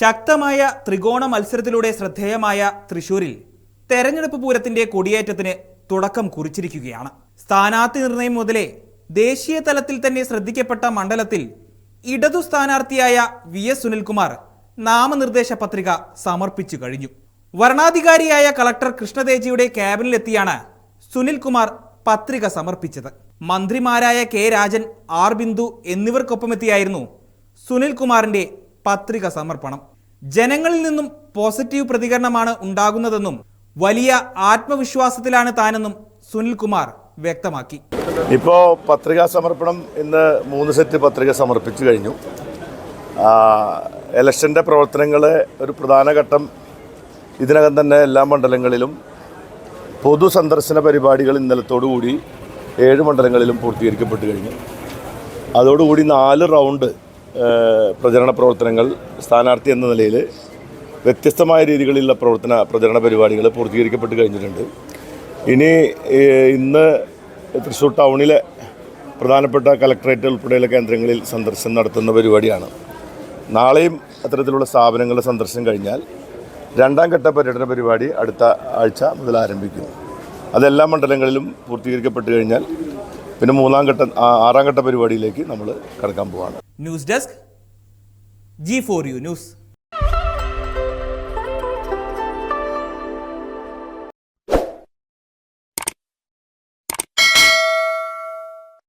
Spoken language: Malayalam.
ശക്തമായ ത്രികോണ മത്സരത്തിലൂടെ ശ്രദ്ധേയമായ തൃശൂരിൽ തെരഞ്ഞെടുപ്പ് പൂരത്തിന്റെ കൊടിയേറ്റത്തിന് തുടക്കം കുറിച്ചിരിക്കുകയാണ്. സ്ഥാനാർത്ഥി നിർണയം മുതലേ ദേശീയ തലത്തിൽ തന്നെ ശ്രദ്ധിക്കപ്പെട്ട മണ്ഡലത്തിൽ ഇടതു സ്ഥാനാർത്ഥിയായ വി എസ് സുനിൽകുമാർ നാമനിർദ്ദേശ പത്രിക സമർപ്പിച്ചു കഴിഞ്ഞു. വരണാധികാരിയായ കളക്ടർ കൃഷ്ണതേജിയുടെ ക്യാബിനിലെത്തിയാണ് സുനിൽകുമാർ പത്രിക സമർപ്പിച്ചത്. മന്ത്രിമാരായ കെ രാജൻ ആർ ബിന്ദു എന്നിവർക്കൊപ്പമെത്തിയായിരുന്നു സുനിൽകുമാറിന്റെ പത്രിക സമർപ്പണം. ജനങ്ങളിൽ നിന്നും പോസിറ്റീവ് പ്രതികരണമാണ് ഉണ്ടാകുന്നതെന്നും വലിയ ആത്മവിശ്വാസത്തിലാണ് താനെന്നും സുനിൽകുമാർ വ്യക്തമാക്കി. ഇപ്പോൾ പത്രികാ സമർപ്പണം ഇന്ന് മൂന്ന് സെറ്റ് പത്രിക സമർപ്പിച്ചു കഴിഞ്ഞു. ഇലക്ഷന്റെ പ്രവർത്തനങ്ങളെ ഒരു പ്രധാന ഘട്ടം. ഇതിനകം തന്നെ എല്ലാ മണ്ഡലങ്ങളിലും പൊതു സന്ദർശന പരിപാടികൾ ഇന്നലത്തോടുകൂടി ഏഴ് മണ്ഡലങ്ങളിലും പൂർത്തീകരിക്കപ്പെട്ട് കഴിഞ്ഞു. അതോടുകൂടി നാല് റൗണ്ട് പ്രചരണ പ്രവർത്തനങ്ങൾ സ്ഥാനാർത്ഥി എന്ന നിലയിൽ വ്യത്യസ്തമായ രീതികളിലുള്ള പ്രവർത്തന പ്രചരണ പരിപാടികൾ പൂർത്തീകരിക്കപ്പെട്ട് കഴിഞ്ഞിട്ടുണ്ട്. ഇനി ഇന്ന് തൃശ്ശൂർ ടൗണിലെ പ്രധാനപ്പെട്ട കലക്ടറേറ്റ് ഉൾപ്പെടെയുള്ള കേന്ദ്രങ്ങളിൽ സന്ദർശനം നടത്തുന്ന പരിപാടിയാണ്. നാളെയും അത്തരത്തിലുള്ള സ്ഥാപനങ്ങളുടെ സന്ദർശനം കഴിഞ്ഞാൽ രണ്ടാം ഘട്ട പര്യടന പരിപാടി അടുത്ത ആഴ്ച മുതൽ ആരംഭിക്കും അതെല്ലാ മണ്ഡലങ്ങളിലും പൂർത്തീകരിക്കപ്പെട്ട് കഴിഞ്ഞാൽ പിന്നെ മൂന്നാം ഘട്ട ആറാം ഘട്ട പരിപാടിയിലേക്ക് നമ്മൾ കടക്കാൻ പോവാണ്. News desk G four U news